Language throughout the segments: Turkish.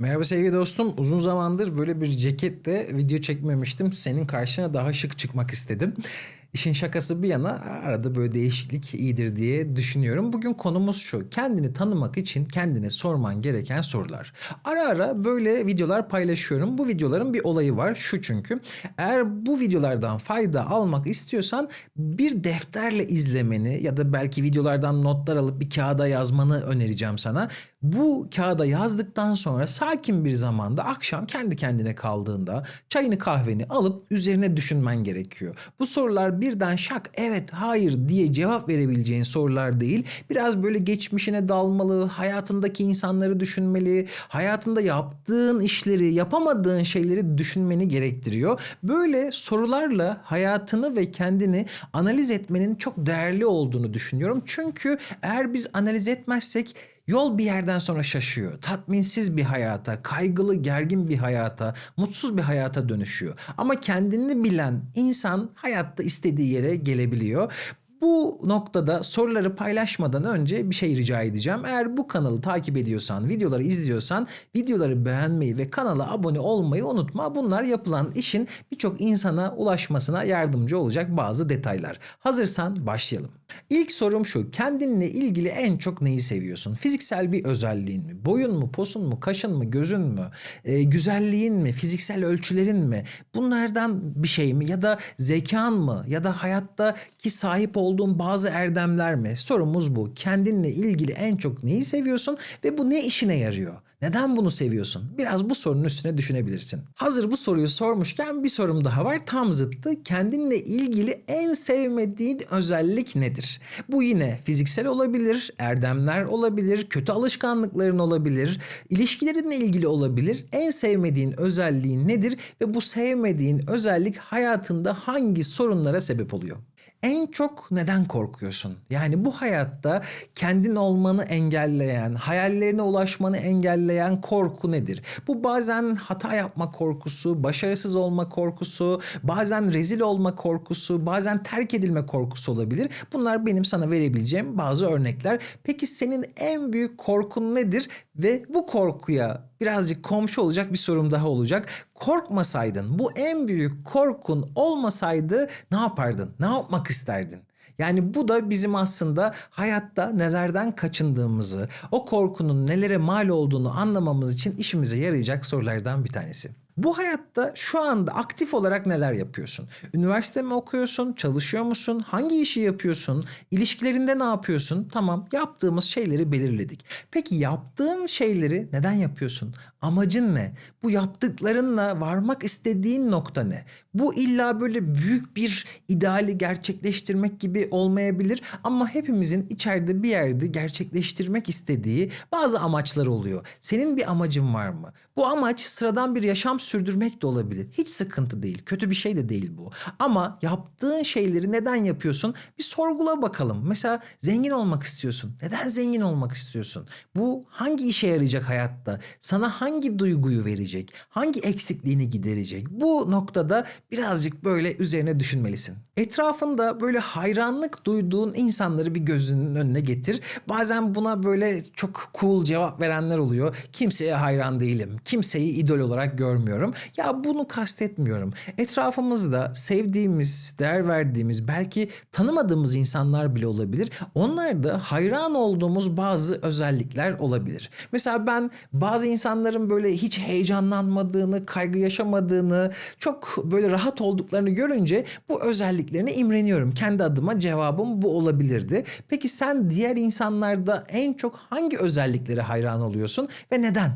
Merhaba sevgili dostum. Uzun zamandır böyle bir ceketle video çekmemiştim. Senin karşına daha şık çıkmak istedim. İşin şakası bir yana arada böyle değişiklik iyidir diye düşünüyorum. Bugün konumuz şu. Kendini tanımak için kendine sorman gereken sorular. Ara ara böyle videolar paylaşıyorum. Bu videoların bir olayı var. Şu çünkü. Eğer bu videolardan fayda almak istiyorsan bir defterle izlemeni ya da belki videolardan notlar alıp bir kağıda yazmanı önereceğim sana. Bu kağıda yazdıktan sonra sakin bir zamanda akşam kendi kendine kaldığında çayını kahveni alıp üzerine düşünmen gerekiyor. Bu sorular birden şak evet hayır diye cevap verebileceğin sorular değil. Biraz böyle geçmişine dalmalı, hayatındaki insanları düşünmeli, hayatında yaptığın işleri, yapamadığın şeyleri düşünmeni gerektiriyor. Böyle sorularla hayatını ve kendini analiz etmenin çok değerli olduğunu düşünüyorum. Çünkü eğer biz analiz etmezsek Yol bir yerden sonra şaşıyor. Tatminsiz bir hayata, kaygılı, gergin bir hayata, mutsuz bir hayata dönüşüyor. Ama kendini bilen insan hayatta istediği yere gelebiliyor. Bu noktada soruları paylaşmadan önce bir şey rica edeceğim. Eğer bu kanalı takip ediyorsan, videoları izliyorsan videoları beğenmeyi ve kanala abone olmayı unutma. Bunlar yapılan işin birçok insana ulaşmasına yardımcı olacak bazı detaylar. Hazırsan başlayalım. İlk sorum şu. Kendinle ilgili en çok neyi seviyorsun? Fiziksel bir özelliğin mi? Boyun mu, posun mu, kaşın mı, gözün mü? Ee, güzelliğin mi? Fiziksel ölçülerin mi? Bunlardan bir şey mi? Ya da zekan mı? Ya da hayattaki sahip olduğun bazı erdemler mi? Sorumuz bu. Kendinle ilgili en çok neyi seviyorsun ve bu ne işine yarıyor? Neden bunu seviyorsun? Biraz bu sorunun üstüne düşünebilirsin. Hazır bu soruyu sormuşken bir sorum daha var. Tam zıttı. Kendinle ilgili en sevmediğin özellik nedir? Bu yine fiziksel olabilir, erdemler olabilir, kötü alışkanlıkların olabilir, ilişkilerinle ilgili olabilir. En sevmediğin özelliğin nedir ve bu sevmediğin özellik hayatında hangi sorunlara sebep oluyor? En çok neden korkuyorsun? Yani bu hayatta kendin olmanı engelleyen, hayallerine ulaşmanı engelleyen korku nedir? Bu bazen hata yapma korkusu, başarısız olma korkusu, bazen rezil olma korkusu, bazen terk edilme korkusu olabilir. Bunlar benim sana verebileceğim bazı örnekler. Peki senin en büyük korkun nedir? Ve bu korkuya birazcık komşu olacak bir sorum daha olacak. Korkmasaydın, bu en büyük korkun olmasaydı ne yapardın? Ne yapmak isterdin? Yani bu da bizim aslında hayatta nelerden kaçındığımızı, o korkunun nelere mal olduğunu anlamamız için işimize yarayacak sorulardan bir tanesi. Bu hayatta şu anda aktif olarak neler yapıyorsun? Üniversite mi okuyorsun? Çalışıyor musun? Hangi işi yapıyorsun? İlişkilerinde ne yapıyorsun? Tamam yaptığımız şeyleri belirledik. Peki yaptığın şeyleri neden yapıyorsun? Amacın ne? Bu yaptıklarınla varmak istediğin nokta ne? Bu illa böyle büyük bir ideali gerçekleştirmek gibi olmayabilir ama hepimizin içeride bir yerde gerçekleştirmek istediği bazı amaçlar oluyor. Senin bir amacın var mı? Bu amaç sıradan bir yaşam sürdürmek de olabilir. Hiç sıkıntı değil. Kötü bir şey de değil bu. Ama yaptığın şeyleri neden yapıyorsun? Bir sorgula bakalım. Mesela zengin olmak istiyorsun. Neden zengin olmak istiyorsun? Bu hangi işe yarayacak hayatta? Sana hangi duyguyu verecek? Hangi eksikliğini giderecek? Bu noktada birazcık böyle üzerine düşünmelisin. Etrafında böyle hayranlık duyduğun insanları bir gözünün önüne getir. Bazen buna böyle çok cool cevap verenler oluyor. Kimseye hayran değilim. Kimseyi idol olarak görmüyorum. Ya bunu kastetmiyorum. Etrafımızda sevdiğimiz, değer verdiğimiz, belki tanımadığımız insanlar bile olabilir. Onlar da hayran olduğumuz bazı özellikler olabilir. Mesela ben bazı insanların böyle hiç heyecanlanmadığını, kaygı yaşamadığını, çok böyle rahat olduklarını görünce bu özelliklerine imreniyorum. Kendi adıma cevabım bu olabilirdi. Peki sen diğer insanlarda en çok hangi özelliklere hayran oluyorsun ve neden?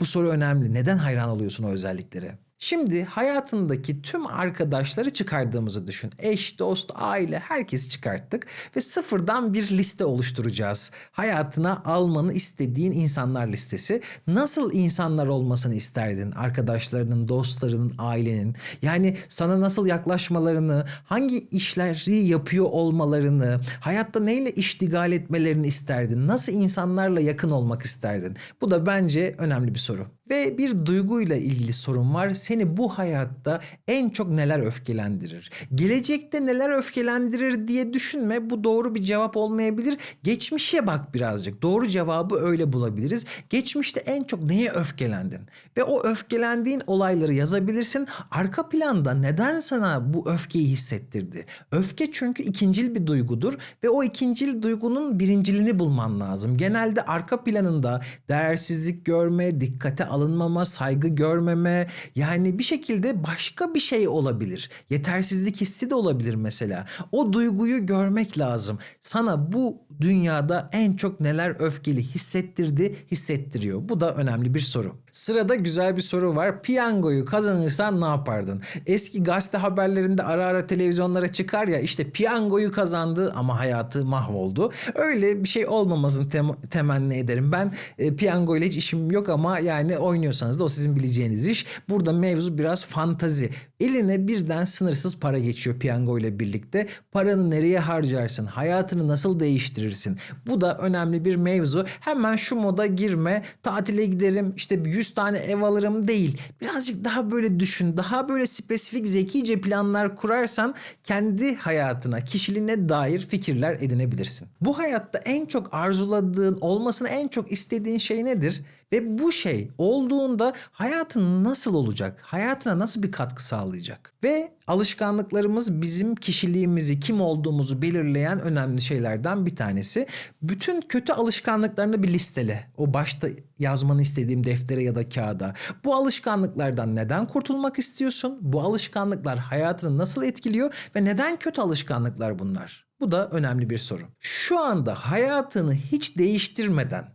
Bu soru önemli. Neden hayran oluyorsun o özelliklere? Şimdi hayatındaki tüm arkadaşları çıkardığımızı düşün. Eş, dost, aile herkes çıkarttık ve sıfırdan bir liste oluşturacağız. Hayatına almanı istediğin insanlar listesi. Nasıl insanlar olmasını isterdin? Arkadaşlarının, dostlarının, ailenin. Yani sana nasıl yaklaşmalarını, hangi işleri yapıyor olmalarını, hayatta neyle iştigal etmelerini isterdin? Nasıl insanlarla yakın olmak isterdin? Bu da bence önemli bir soru. Ve bir duyguyla ilgili sorun var. Seni bu hayatta en çok neler öfkelendirir? Gelecekte neler öfkelendirir diye düşünme. Bu doğru bir cevap olmayabilir. Geçmişe bak birazcık. Doğru cevabı öyle bulabiliriz. Geçmişte en çok neye öfkelendin? Ve o öfkelendiğin olayları yazabilirsin. Arka planda neden sana bu öfkeyi hissettirdi? Öfke çünkü ikincil bir duygudur ve o ikincil duygunun birincilini bulman lazım. Genelde arka planında değersizlik görme, dikkate alınmama, saygı görmeme yani bir şekilde başka bir şey olabilir. Yetersizlik hissi de olabilir mesela. O duyguyu görmek lazım. Sana bu dünyada en çok neler öfkeli hissettirdi, hissettiriyor. Bu da önemli bir soru. Sırada güzel bir soru var. Piyangoyu kazanırsan ne yapardın? Eski gazete haberlerinde ara ara televizyonlara çıkar ya işte piyangoyu kazandı ama hayatı mahvoldu. Öyle bir şey olmamasını tem- temenni ederim. Ben e, piyango ile hiç işim yok ama yani oynuyorsanız da o sizin bileceğiniz iş. Burada mevzu biraz fantazi. Eline birden sınırsız para geçiyor piyango ile birlikte. Paranı nereye harcarsın? Hayatını nasıl değiştirirsin? Bu da önemli bir mevzu. Hemen şu moda girme. Tatile giderim işte 100 tane ev alırım değil. Birazcık daha böyle düşün. Daha böyle spesifik zekice planlar kurarsan kendi hayatına, kişiliğine dair fikirler edinebilirsin. Bu hayatta en çok arzuladığın, olmasını en çok istediğin şey nedir? Ve bu şey olduğunda hayatın nasıl olacak? Hayatına nasıl bir katkı sağlayacak? Ve alışkanlıklarımız bizim kişiliğimizi, kim olduğumuzu belirleyen önemli şeylerden bir tanesi. Bütün kötü alışkanlıklarını bir listele. O başta yazmanı istediğim deftere ya da kağıda. Bu alışkanlıklardan neden kurtulmak istiyorsun? Bu alışkanlıklar hayatını nasıl etkiliyor ve neden kötü alışkanlıklar bunlar? Bu da önemli bir soru. Şu anda hayatını hiç değiştirmeden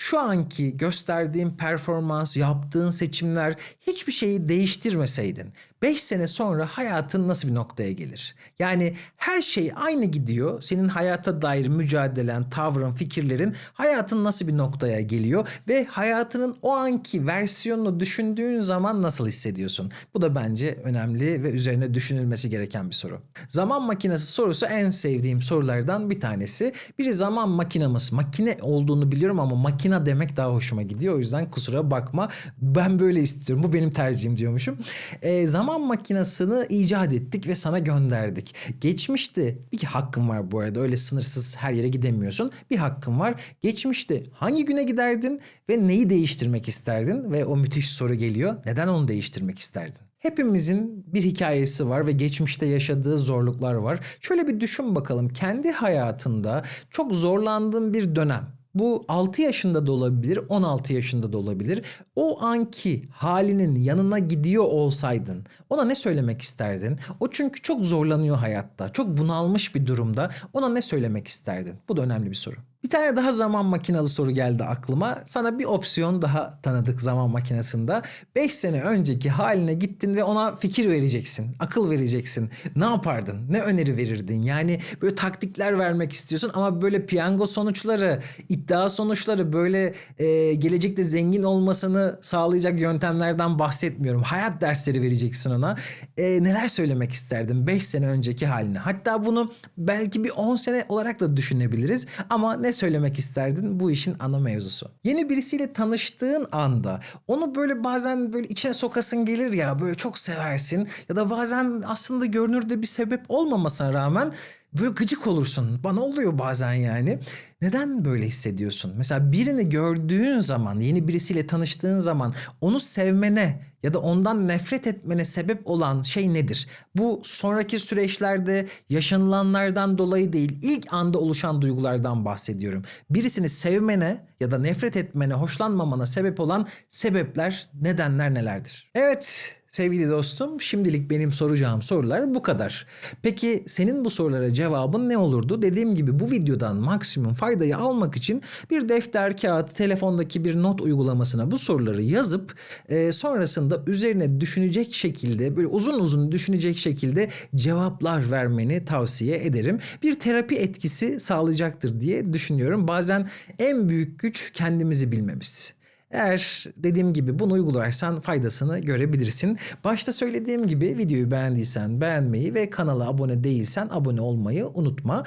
şu anki gösterdiğin performans, yaptığın seçimler hiçbir şeyi değiştirmeseydin 5 sene sonra hayatın nasıl bir noktaya gelir? Yani her şey aynı gidiyor. Senin hayata dair mücadelen, tavrın, fikirlerin hayatın nasıl bir noktaya geliyor ve hayatının o anki versiyonunu düşündüğün zaman nasıl hissediyorsun? Bu da bence önemli ve üzerine düşünülmesi gereken bir soru. Zaman makinesi sorusu en sevdiğim sorulardan bir tanesi. Biri zaman makinamız. Makine olduğunu biliyorum ama makina demek daha hoşuma gidiyor. O yüzden kusura bakma. Ben böyle istiyorum. Bu benim tercihim diyormuşum. E, zaman makinesini icat ettik ve sana gönderdik. Geçmişte bir hakkın var bu arada. Öyle sınırsız her yere gidemiyorsun. Bir hakkın var. Geçmişte hangi güne giderdin ve neyi değiştirmek isterdin? Ve o müthiş soru geliyor. Neden onu değiştirmek isterdin? Hepimizin bir hikayesi var ve geçmişte yaşadığı zorluklar var. Şöyle bir düşün bakalım. Kendi hayatında çok zorlandığın bir dönem. Bu 6 yaşında da olabilir, 16 yaşında da olabilir. O anki halinin yanına gidiyor olsaydın ona ne söylemek isterdin? O çünkü çok zorlanıyor hayatta. Çok bunalmış bir durumda. Ona ne söylemek isterdin? Bu da önemli bir soru. Bir tane daha zaman makinalı soru geldi aklıma. Sana bir opsiyon daha tanıdık zaman makinesinde. 5 sene önceki haline gittin ve ona fikir vereceksin. Akıl vereceksin. Ne yapardın? Ne öneri verirdin? Yani böyle taktikler vermek istiyorsun ama böyle piyango sonuçları, iddia sonuçları böyle e, gelecekte zengin olmasını sağlayacak yöntemlerden bahsetmiyorum. Hayat dersleri vereceksin ona. E, neler söylemek isterdin 5 sene önceki haline? Hatta bunu belki bir 10 sene olarak da düşünebiliriz. Ama ne söylemek isterdin? Bu işin ana mevzusu. Yeni birisiyle tanıştığın anda onu böyle bazen böyle içine sokasın gelir ya böyle çok seversin ya da bazen aslında görünürde bir sebep olmamasına rağmen böyle gıcık olursun. Bana oluyor bazen yani. Neden böyle hissediyorsun? Mesela birini gördüğün zaman, yeni birisiyle tanıştığın zaman onu sevmene ya da ondan nefret etmene sebep olan şey nedir? Bu sonraki süreçlerde yaşanılanlardan dolayı değil, ilk anda oluşan duygulardan bahsediyorum. Birisini sevmene ya da nefret etmene, hoşlanmamana sebep olan sebepler, nedenler nelerdir? Evet, Sevgili dostum, şimdilik benim soracağım sorular bu kadar. Peki senin bu sorulara cevabın ne olurdu? Dediğim gibi bu videodan maksimum faydayı almak için bir defter, kağıt, telefondaki bir not uygulamasına bu soruları yazıp e, sonrasında üzerine düşünecek şekilde böyle uzun uzun düşünecek şekilde cevaplar vermeni tavsiye ederim. Bir terapi etkisi sağlayacaktır diye düşünüyorum. Bazen en büyük güç kendimizi bilmemiz. Eğer dediğim gibi bunu uygularsan faydasını görebilirsin. Başta söylediğim gibi videoyu beğendiysen beğenmeyi ve kanala abone değilsen abone olmayı unutma.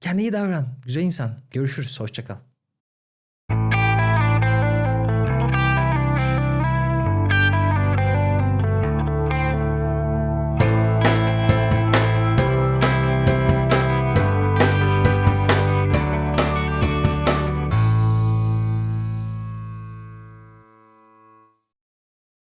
Kendine iyi davran. Güzel insan. Görüşürüz. Hoşçakal.